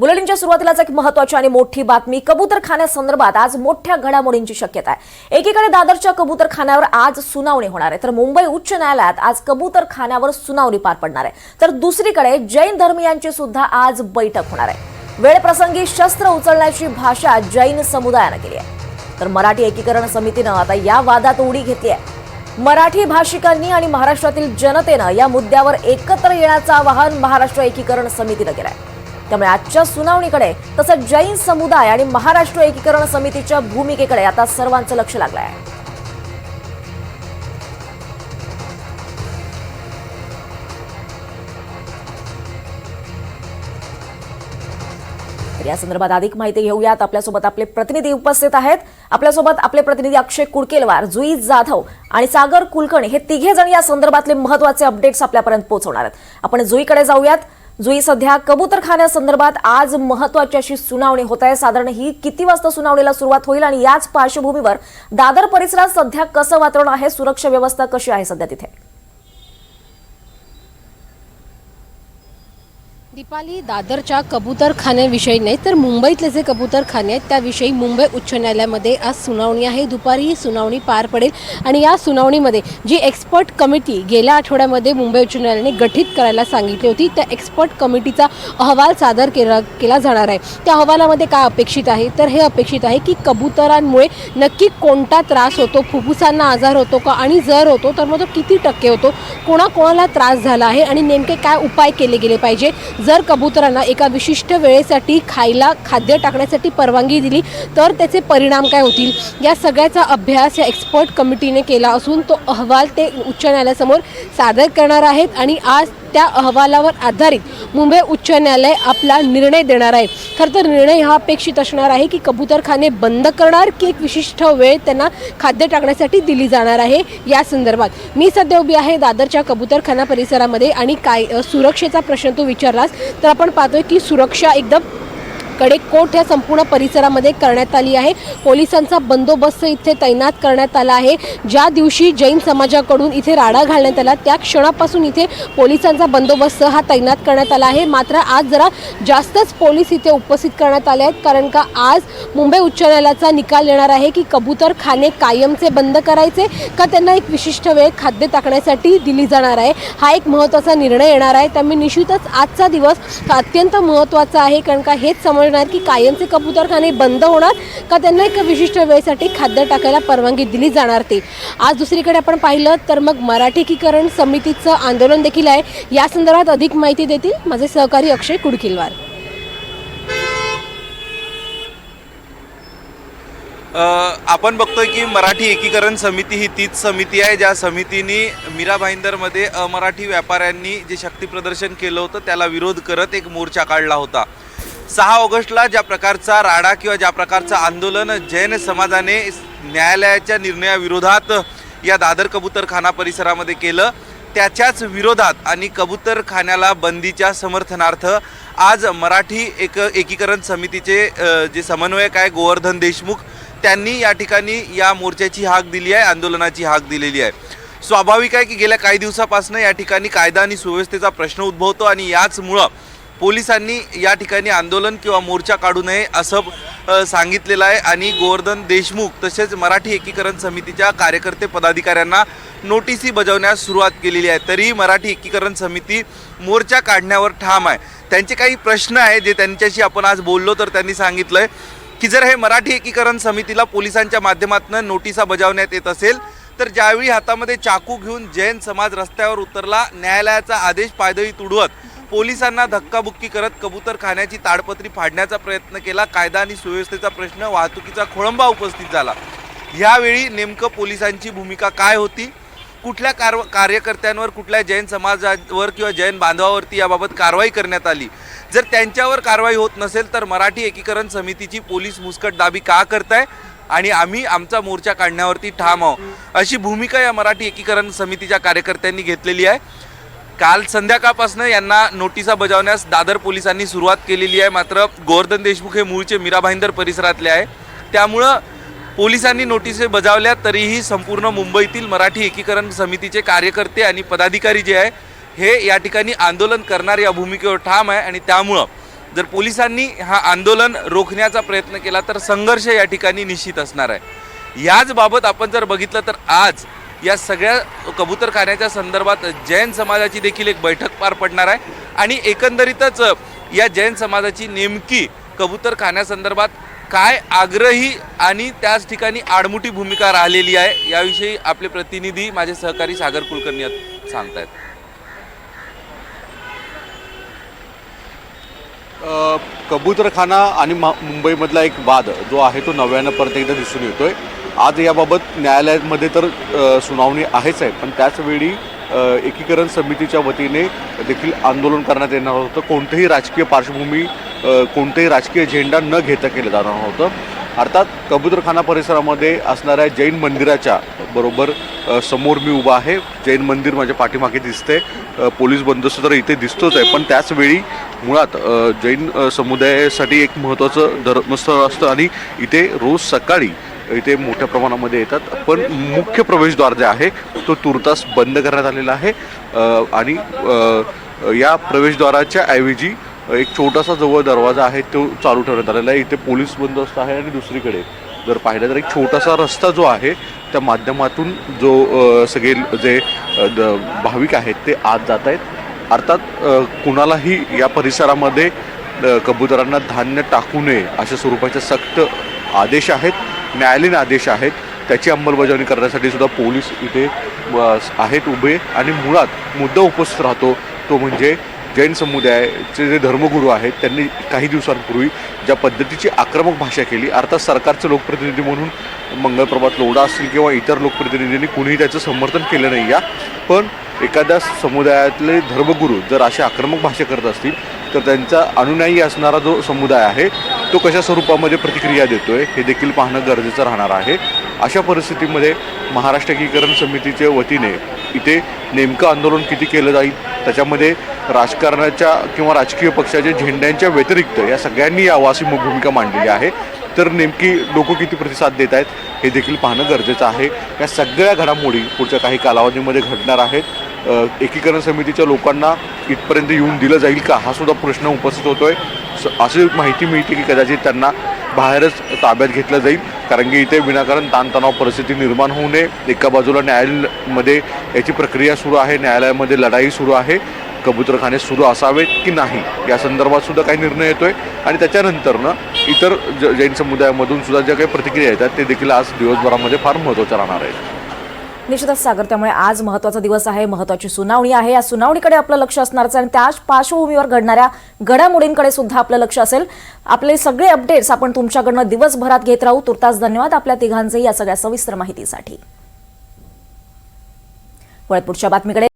बुलेटिनच्या सुरुवातीलाच एक महत्वाची आणि मोठी बातमी कबूतरखान्यासंदर्भात आज मोठ्या घडामोडींची शक्यता आहे. एकीकडे दादरच्या कबूतरखान्यावर आज सुनावणी होणार आहे तर मुंबई उच्च न्यायालयात आज कबूतरखान्यावर सुनावणी पार पडणार आहे. तर दुसरीकडे जैन धर्मियांची सुद्धा आज बैठक होणार आहे. वेळप्रसंगी शस्त्र उचलण्याची भाषा जैन समुदायानं केली आहे. तर मराठी एकीकरण समितीनं आता या वादात उडी घेतली आहे. मराठी भाषिकांनी आणि महाराष्ट्रातील जनतेनं या मुद्द्यावर एकत्र येण्याचं आवाहन महाराष्ट्र एकीकरण समितीनं केलं आहे त्यामुळे आजच्या सुनावणीकडे तसंच जैन समुदाय आणि महाराष्ट्र एकीकरण समितीच्या भूमिकेकडे आता सर्वांचं लक्ष लागलं आहे तर या संदर्भात अधिक माहिती घेऊयात. आपल्यासोबत आपले प्रतिनिधी उपस्थित आहेत. आपल्यासोबत आपले प्रतिनिधी अक्षय कुडकेलवार जुई जाधव आणि सागर कुलकर्णी हे तिघे जण या संदर्भातले महत्त्वाचे अपडेट्स आपल्यापर्यंत पोहोचवणार आहेत. आपण जुईकडे जाऊयात. जुई सध्या कबूतरखान्यासंदर्भात आज महत्वाची अशी सुनावणी होत आहे. साधारण ही किती वाजता सुनावणीला सुरुवात होईल आणि याच पार्श्वभूमीवर दादर परिसरात सध्या कसं वातावरण आहे? सुरक्षा व्यवस्था कशी आहे सध्या तिथे? दीपाली दादरच्या कबूतरखान्याविषयी नाही तर मुंबईतले जे कबूतरखाने आहेत त्याविषयी मुंबई उच्च न्यायालयामध्ये आज सुनावणी आहे. दुपारी ही सुनावणी पार पडेल आणि या सुनावणीमध्ये जी एक्सपर्ट कमिटी गेल्या आठवड्यामध्ये मुंबई उच्च न्यायालयाने गठीत करायला सांगितली होती त्या एक्सपर्ट कमिटीचा अहवाल सादर केला केला जाणार आहे. त्या अहवालामध्ये काय अपेक्षित आहे? तर हे अपेक्षित आहे की कबुतरांमुळे नक्की कोणता त्रास होतो? फुफ्फुसांना आजार होतो का? आणि जर होतो तर मग तो किती टक्के होतो? कोणाकोणाला त्रास झाला आहे? आणि नेमके काय उपाय केले गेले पाहिजे? जर कबुतरांना एका विशिष्ट वेळेसाठी खायला खाद्य टाकण्यासाठी परवानगी दिली तर त्याचे परिणाम काय होतील? या सगळ्याचा अभ्यास या एक्सपर्ट कमिटीने केला असून तो अहवाल ते उच्च न्यायालयासमोर सादर करणार आहेत आणि आज त्या अहवालावर आधारित मुंबई उच्च न्यायालय आपला निर्णय देणार आहे. खरं तर निर्णय हा अपेक्षित असणार आहे की कबूतरखाने बंद करणार की एक विशिष्ट वेळ त्यांना खाद्य टाकण्यासाठी दिली जाणार आहे या संदर्भात. मी सध्या उभी आहे दादरच्या कबूतरखाना परिसरामध्ये आणि काय सुरक्षेचा प्रश्न तू विचारलास तर आपण पाहतोय की सुरक्षा एकदम कडेकोट या संपूर्ण परिसरामध्ये करण्यात आली आहे. पोलिसांचा बंदोबस्त इथे तैनात करण्यात आला आहे. ज्या दिवशी जैन समाजाकडून इथे राडा घालण्यात आला त्या क्षणापासून इथे पोलिसांचा बंदोबस्त हा तैनात करण्यात आला आहे. मात्र आज जरा जास्तच पोलीस इथे उपस्थित करण्यात आले आहेत कारण का आज मुंबई उच्च न्यायालयाचा निकाल येणार आहे की कबूतर खाने कायमचे बंद करायचे का त्यांना एक विशिष्ट वेळ खाद्य टाकण्यासाठी दिली जाणार आहे? हा एक महत्त्वाचा निर्णय येणार आहे. त्यामुळे निश्चितच आजचा दिवस अत्यंत महत्त्वाचा आहे कारण का हेच समज करणार की कायमचे कबूतरखाने बंद होणार का त्यांना एक विशिष्ट वेळेसाठी खाद्य टाकायला परवानगी दिली जाणार ते? आज दुसरीकडे आपण पाहिलं तर मग मराठीकीकरण समितीचं आंदोलन देखील आहे. या संदर्भात अधिक माहिती देतील माझे सहकारी अक्षय कुडकिलवार. आपण बघतोय की मराठी एकीकरण समिती ही तीच समिती आहे ज्या समितीने मीरा भाईंदरमध्ये अमराठी व्यापाऱ्यांनी जे शक्तीप्रदर्शन केलं होतं त्याला विरोध करत एक मोर्चा काढला होता. सहा ऑगस्टला ज्या प्रकारचा राडा किंवा ज्या प्रकारचं आंदोलन जैन समाजाने न्यायालयाच्या निर्णयाविरोधात या दादर कबूतरखाना परिसरामध्ये केलं त्याच्याच विरोधात आणि कबूतरखान्याला बंदीच्या समर्थनार्थ आज मराठी एक एकीकरण समितीचे जे समन्वयक आहे गोवर्धन देशमुख त्यांनी या ठिकाणी या मोर्चाची हाक दिली आहे आंदोलनाची हाक दिलेली आहे. स्वाभाविक आहे की गेल्या काही दिवसापासून या ठिकाणी कायदा आणि सुव्यवस्थेचा प्रश्न उद्भवतो आणि याचमुळं पोलिसांनी या ठिकाणी आंदोलन किंवा मोर्चा काढू नये असं सांगितलेलं आहे. आणि गोवर्धन देशमुख तसेच मराठी एकीकरण समितीच्या कार्यकर्ते पदाधिकाऱ्यांना नोटीसी बजावण्यास सुरुवात केलेली आहे. तरी मराठी एकीकरण समिती मोर्चा काढण्यावर ठाम आहे. त्यांचे काही प्रश्न आहे जे त्यांच्याशी आपण आज बोललो तर त्यांनी सांगितलं आहे की जर हे मराठी एकीकरण समितीला पोलिसांच्या माध्यमातून नोटिसा बजावण्यात येत असेल तर ज्यावेळी हातामध्ये चाकू घेऊन जैन समाज रस्त्यावर उतरला न्यायालयाचा आदेश पायदळी तुडवत पोलिसांना धक्काबुक्की करत कबूतर खाण्याची ताडपत्री फाडण्याचा प्रयत्न केला. कायदा आणि सुव्यवस्थेचा प्रश्न वाहतुकीचा खोळंबा उपस्थित झाला. यावेळी नेमकं पोलिसांची भूमिका काय होती? कुठल्या कार कार्यकर्त्यांवर कुठल्या जैन समाजावर किंवा जैन बांधवावरती याबाबत कारवाई करण्यात आली? जर त्यांच्यावर कारवाई होत नसेल तर मराठी एकीकरण समितीची पोलीस मुस्कट दाबी का करताय? आणि आम्ही आमचा मोर्चा काढण्यावरती ठाम आहोत. अशी भूमिका या मराठी एकीकरण समितीच्या कार्यकर्त्यांनी घेतलेली आहे. काल संध्याकाळपासून यांना नोटिसा बजावण्यास दादर पोलिसांनी सुरुवात केलेली आहे. मात्र गोवर्धन देशमुख हे मूळचे मीरा भाईंदर परिसरातले आहे. त्यामुळं पोलिसांनी नोटिसे बजावल्या तरीही संपूर्ण मुंबईतील मराठी एकीकरण समितीचे कार्यकर्ते आणि पदाधिकारी जे आहे हे या ठिकाणी आंदोलन करणार या भूमिकेवर ठाम आहे आणि त्यामुळं जर पोलिसांनी हा आंदोलन रोखण्याचा प्रयत्न केला तर संघर्ष या ठिकाणी निश्चित असणार आहे. याच बाबत आपण जर बघितलं तर आज या सगळ्या कबूतरखान्याच्या संदर्भात जैन समाजाची देखील एक बैठक पार पडणार आहे. आणि एकंदरीतच या जैन समाजाची नेमकी कबूतरखान्यासंदर्भात काय आग्रही आणि त्याच ठिकाणी आडमुठी भूमिका राहिलेली आहे याविषयी आपले प्रतिनिधी माझे सहकारी सागर कुलकर्णी यात सांगतायत. कबूतरखाना आणि मा मुंबईमधला एक वाद जो आहे तो नव्यानं परत एकदा दिसून येतोय. आज याबाबत न्यायालयामध्ये तर सुनावणी आहेच आहे. पण त्याचवेळी एकीकरण समितीच्या वतीने देखील आंदोलन करण्यात येणार होतं. कोणतेही राजकीय पार्श्वभूमी अ, कोणतेही राजकीय झेंडा न घेता केलं जाणार होतं. अर्थात कबूतरखाना परिसरामध्ये असणाऱ्या जैन मंदिराच्या बरोबर समोर मी उभा आहे. जैन मंदिर माझ्या पाठीमागे दिसते पोलीस बंदोबस्त तर इथे दिसतोच आहे. पण त्याचवेळी मुळात जैन समुदायासाठी एक महत्त्वाचं धर्मस्थळ असतं आणि इथे रोज सकाळी इथे मोठ्या प्रमाणामध्ये येतात. पण मुख्य प्रवेशद्वार जे आहे तो तुर्तास बंद करण्यात आलेला आहे. आणि या प्रवेशद्वाराच्या ऐवजी एक छोटासा जवळ दरवाजा आहे तो चालू ठेवण्यात आलेला आहे. इथे पोलीस बंदोबस्त आहे आणि दुसरीकडे जर पाहिलं तर एक छोटासा रस्ता जो आहे त्या माध्यमातून जो सगळे जे द- भाविक आहेत ते आत जात आहेत. अर्थात कुणालाही या परिसरामध्ये कबुतरांना धान्य टाकू नये अशा स्वरूपाचे सक्त आदेश आहेत. न्यायालयीन आदेश आहेत. त्याची अंमलबजावणी करण्यासाठी सुद्धा पोलीस इथे आहेत उभे आणि मुळात मुद्दा उपस्थित राहतो. तो म्हणजे जैन समुदायाचे जे धर्मगुरू आहेत त्यांनी काही दिवसांपूर्वी ज्या पद्धतीची आक्रमक भाषा केली अर्थात सरकारचे लोकप्रतिनिधी म्हणून मंगळप्रभात लोढा असतील किंवा इतर लोकप्रतिनिधींनी कुणीही त्याचं समर्थन केलं नाही या. पण एखाद्या समुदायातले धर्मगुरू जर अशी आक्रमक भाषा करत असतील तर त्यांचा अनुयायी असणारा जो समुदाय आहे तो कशा स्वरूपामध्ये प्रतिक्रिया देतो आहे हे देखील पाहणं गरजेचं राहणार आहे. अशा परिस्थितीमध्ये महाराष्ट्र एकीकरण समितीच्या वतीने इथे नेमकं आंदोलन किती केलं जाईल त्याच्यामध्ये राजकारणाच्या किंवा राजकीय पक्षाच्या झेंड्यांच्या व्यतिरिक्त या सगळ्यांनी या अशी भूमिका मांडलेली आहे. तर नेमकी लोक किती प्रतिसाद देत आहेत हे देखील पाहणं गरजेचं आहे. या सगळ्या घडामोडी पुढच्या काही कालावधीमध्ये घडणार आहेत. एकीकरण समितीच्या लोकांना इथपर्यंत येऊन दिलं जाईल का? हा सुद्धा प्रश्न उपस्थित होतो स- अशी माहिती मिळते की कदाचित त्यांना बाहेरच ताब्यात घेतलं जाईल. कारण की इथे विनाकारण ताणतणाव परिस्थिती निर्माण होऊ नये. एका बाजूला न्यायालयामध्ये याची प्रक्रिया सुरू आहे. न्यायालयामध्ये लढाई सुरू आहे. कबूतरखाने सुरू असावेत की नाही? या संदर्भात सुद्धा काही निर्णय येतो आहे आणि त्याच्यानंतरनं इतर ज जैन समुदायामधून सुद्धा ज्या काही प्रतिक्रिया येतात ते देखील आज दिवसभरामध्ये फार महत्त्वाच्या राहणार आहेत. निश्चितच सागर त्यामुळे आज महत्त्वाचा दिवस आहे महत्वाची सुनावणी आहे. या सुनावणीकडे आपलं लक्ष असणारच आणि त्याच पार्श्वभूमीवर घडणाऱ्या घडामोडींकडे सुद्धा आपलं लक्ष असेल. आपले सगळे अपडेट्स आपण तुमच्याकडनं दिवसभरात घेत राहू. तुर्तास धन्यवाद आपल्या तिघांचे या सगळ्या सविस्तर माहितीसाठी. वळत पुढच्या बातमीकडे.